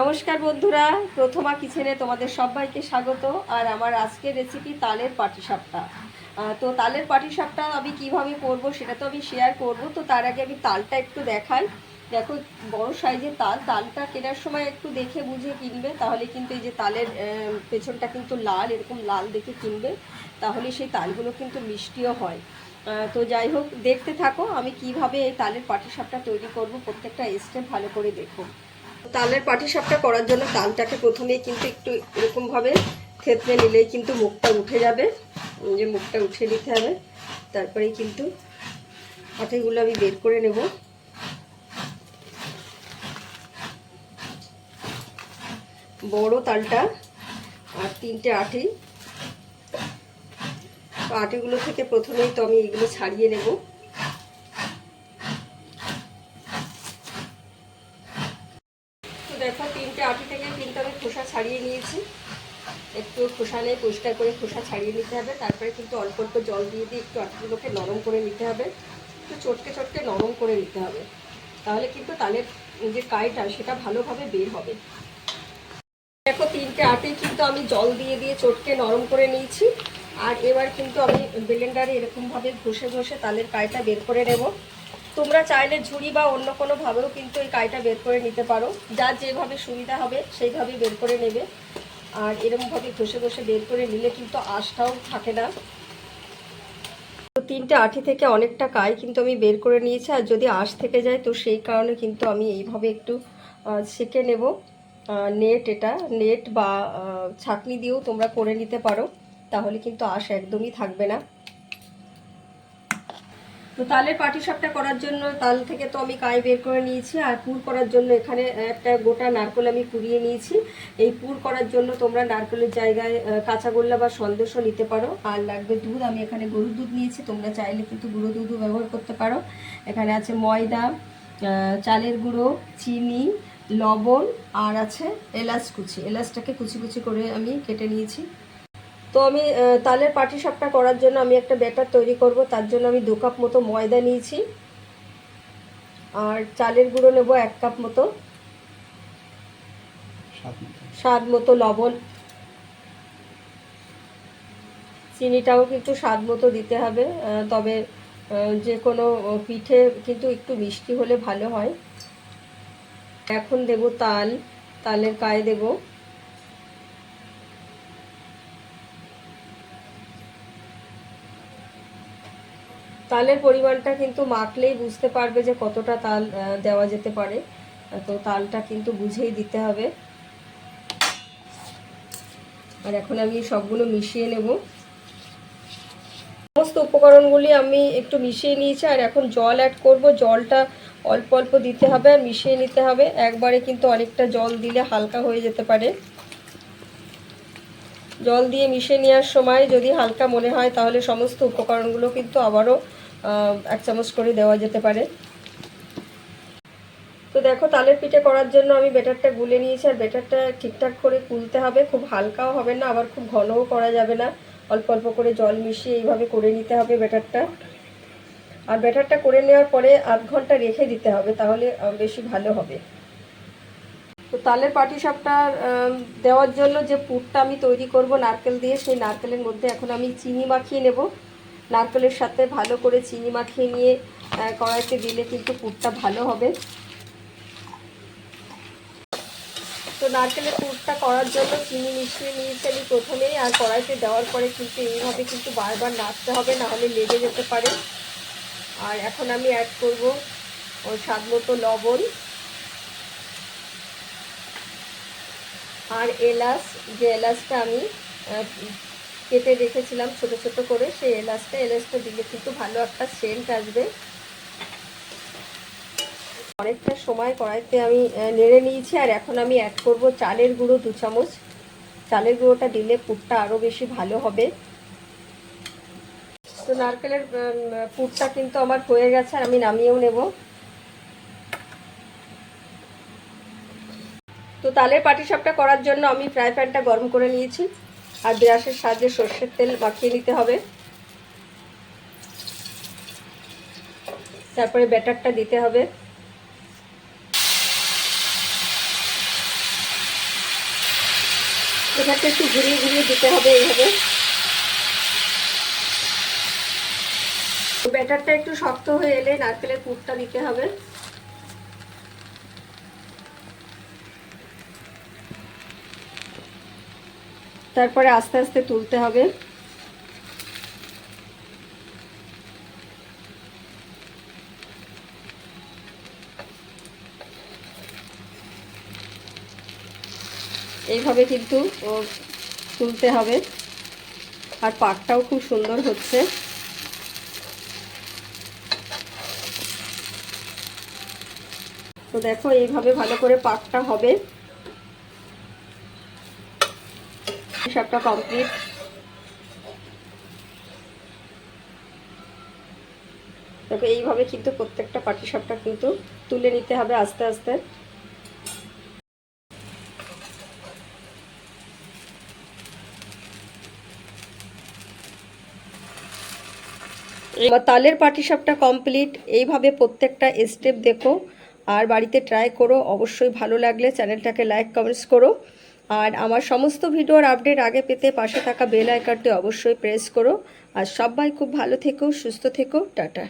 নমস্কার বন্ধুরা, প্রথমা কিচেনে তোমাদের সবাইকে স্বাগত, আর আমার আজকের রেসিপি তালের পাটিসাপটা। তো তালের পাটিসাপটা আমি কীভাবে করব সেটা তো আমি শেয়ার করব, তো তার আগে আমি তালটা একটু দেখাই। দেখো, বড় সাইজের তাল, তালটা কেনার সময় একটু দেখে বুঝে কিনবে, তাহলে কিন্তু এই যে তালের পেছনটা কিন্তু লাল, এরকম লাল দেখে কিনবে, তাহলে সেই তালগুলো কিন্তু মিষ্টিও হয়। তো যাই হোক, দেখতে থাকো আমি কীভাবে এই তালের পাটিসাপটা তৈরি করব, প্রত্যেকটা স্টেপ ভালো করে দেখো। তালের পাটিসাপটা করার জন্য তালটাকে প্রথমেই কিন্তু একটু এরকমভাবে থেতলে নিলেই কিন্তু মুখটা উঠে যাবে। যে মুখটা উঠে নিতে হবে। তারপরেই কিন্তু আটিগুলো আমি বের করে নেব। বড় তালটা আর তিনটে তো আটিগুলো থেকে প্রথমেই তো আমি এগুলো ছাড়িয়ে নেব তো তিনটে আটি থেকে কিন্তু আমি খোসা ছাড়িয়ে নিয়েছি। একটু খোসা নিয়ে পরিষ্কার করে খোসা ছাড়িয়ে নিতে হবে। তারপরে কিন্তু অল্প অল্প জল দিয়ে দিয়ে একটু আটিগুলোকে নরম করে নিতে হবে। একটু চটকে চটকে নরম করে নিতে হবে। তাহলে কিন্তু তালের যে কাইটা, সেটা ভালোভাবে বের হবে। দেখো, তিনটে আটি কিন্তু আমি জল দিয়ে দিয়ে চটকে নরম করে নিয়েছি। আর এবার কিন্তু আমি ব্লেন্ডারে এরকমভাবে ঘষে ঘষে তালের কাইটা বের করে নেব। তোমরা চাইলে ঝুড়ি বা অন্য কোনোভাবেও কিন্তু এই কাইটা বের করে নিতে পারো। যার যেভাবে সুবিধা হবে সেইভাবে বের করে নেবে। আর এরকমভাবে ঘষে ঘষে বের করে নিলে কিন্তু আঁশটাও থাকে না। তো তিনটে আঠি থেকে অনেকটা কাই কিন্তু আমি বের করে নিয়েছি। আর যদি আঁশ থেকে যায় তো সেই কারণে কিন্তু আমি এইভাবে একটু সেঁকে নেব। নেট এটা, নেট বা ছাঁকনি দিয়েও তোমরা করে নিতে পারো। তাহলে কিন্তু আঁশ একদমই থাকবে না। তো তালের পাটিসাপটা করার জন্য তাল থেকে তো আমি কাই বের করে নিয়েছি আর পুর করার জন্য এখানে একটা গোটা নারকেল আমি কুড়িয়ে নিয়েছি। এই পুর করার জন্য তোমরা নারকেলের জায়গায় আহ, কাঁচা গোল্লা বা সন্দেশও নিতে পারো। আর লাগবে দুধ আমি এখানে গরুর দুধ নিয়েছি তোমরা চাইলে কিন্তু গুঁড়ো দুধও ব্যবহার করতে পারো। এখানে আছে ময়দা চালের গুঁড়ো চিনি লবণ আর আছে এলাচ কুচি। এলাচটাকে কুচি কুচি করে আমি কেটে নিয়েছি। তো আমি তালের পাটিসাপটা করার জন্য আমি একটা ব্যাটার তৈরি করব তার জন্য আমি দু কাপ মতো ময়দা নিয়েছি। আর চালের গুঁড়ো নেব এক কাপ মতো। স্বাদ মতো। লবণ। চিনিটাও কিন্তু স্বাদ মতো দিতে হবে তবে যে কোনো পিঠে কিন্তু একটু মিষ্টি হলে ভালো হয়। এখন দেব তাল তালের কায় দেবো। তালের পরিমাণটা কিন্তু মাখলেই বুঝতে পারবে যে কতটা তাল দেওয়া যেতে পারে। তো তালটা কিন্তু বুঝেই দিতে হবে। আর এখন আমি সবগুলো মিশিয়ে নেব। সমস্ত উপকরণগুলি আমি একটু মিশিয়ে নিয়েছি, আর এখন জল অ্যাড করব। জলটা অল্প অল্প দিতে হবে আর মিশিয়ে নিতে হবে। একবারে কিন্তু অনেকটা জল দিলে হালকা হয়ে যেতে পারে। জল দিয়ে মিশিয়ে নেওয়ার সময় যদি হালকা মনে হয়, তাহলে সমস্ত উপকরণগুলো কিন্তু আবারও এক চামচ করে দেওয়া যেতে পারে। তো দেখো তালের পিঠে করার জন্য আমি বেটারটা গুলে নিয়েছি আর বেটারটা ঠিকঠাক করে কুলতে হবে। খুব হালকাও হবে না আবার খুব ঘনও করা যাবে না। অল্প অল্প করে জল মিশিয়ে এইভাবে করে নিতে হবে বেটারটা। আর বেটারটা করে নেওয়ার পরে আধ ঘণ্টা রেখে দিতে হবে তাহলে বেশি ভালো হবে। তো তালের পাটিসাপটা আম, দেওয়ার জন্য যে পুরটা আমি তৈরি করব নারকেল দিয়ে সেই নারকেলের মধ্যে এখন আমি চিনি মাখিয়ে নেব। নারকেলের সাথে ভালো করে চিনি মাখিয়ে নিয়ে কড়াইতে দিলে কিন্তু পুরটা ভালো হবে। তো নারকেলের পুরটা করার জন্য চিনি মিশিয়ে নিয়েছি আমি প্রথমেই, আর কড়াইতে দেওয়ার পরে কিন্তু এইভাবে কিন্তু বারবার নাড়তে হবে, না হলে লেগে যেতে পারে। আর এখন আমি অ্যাড করব ওই স্বাদ মতো লবণ। আর এলাচ, যে এলাচটা আমি কেটে রেখেছিলাম ছোট ছোট করে, সেই এলাচটা এলাচটা দিলে কিন্তু ভালো একটা সেন্ট আসবে। অনেকটা সময় কড়াইতে আমি নেড়ে নিয়েছি আর এখন আমি অ্যাড করব চালের গুঁড়ো দু চামচ। চালের গুঁড়োটা দিলে পুরটা আরও বেশি ভালো হবে। তো নারকেলের পুরটা কিন্তু আমার হয়ে গেছে আর আমি নামিয়েও নেব। তো তালের পাটিসাপটা করার জন্য আমি ফ্রাই প্যানটা গরম করে নিয়েছি। আর ব্রাশের সাহায্যে সর্ষের তেল মাখিয়ে নিতে হবে। তারপরে ব্যাটারটা দিতে হবে। এটাকে একটু ঘুরিয়ে ঘুরিয়ে দিতে হবে এইভাবে। ব্যাটারটা একটু শক্ত হয়ে এলে নারকেলের পুরটা দিতে হবে। তারপরে আস্তে আস্তে তুলতে হবে। এইভাবে কিন্তু ও তুলতে হবে। আর পাকটাও খুব সুন্দর হচ্ছে। তো দেখো এইভাবে ভালো করে পাকটা হবে। সবটা কমপ্লিট দেখো, এইভাবে কিন্তু প্রত্যেকটা পাটি সাপটা কিন্তু তুলে নিতে হবে আস্তে আস্তে। আমার তালের পাটিসাপটা কমপ্লিট এইভাবে প্রত্যেকটা স্টেপ দেখো। আর বাড়িতে ট্রাই করো, অবশ্যই ভালো লাগলে। চ্যানেলটাকে লাইক কমেন্টস করো। আর আমার সমস্ত ভিডিওর আপডেট আগে পেতে পাশে থাকা বেল আইকনটি অবশ্যই প্রেস করো। আর সবাই খুব ভালো থেকো, সুস্থ থেকো, টাটা।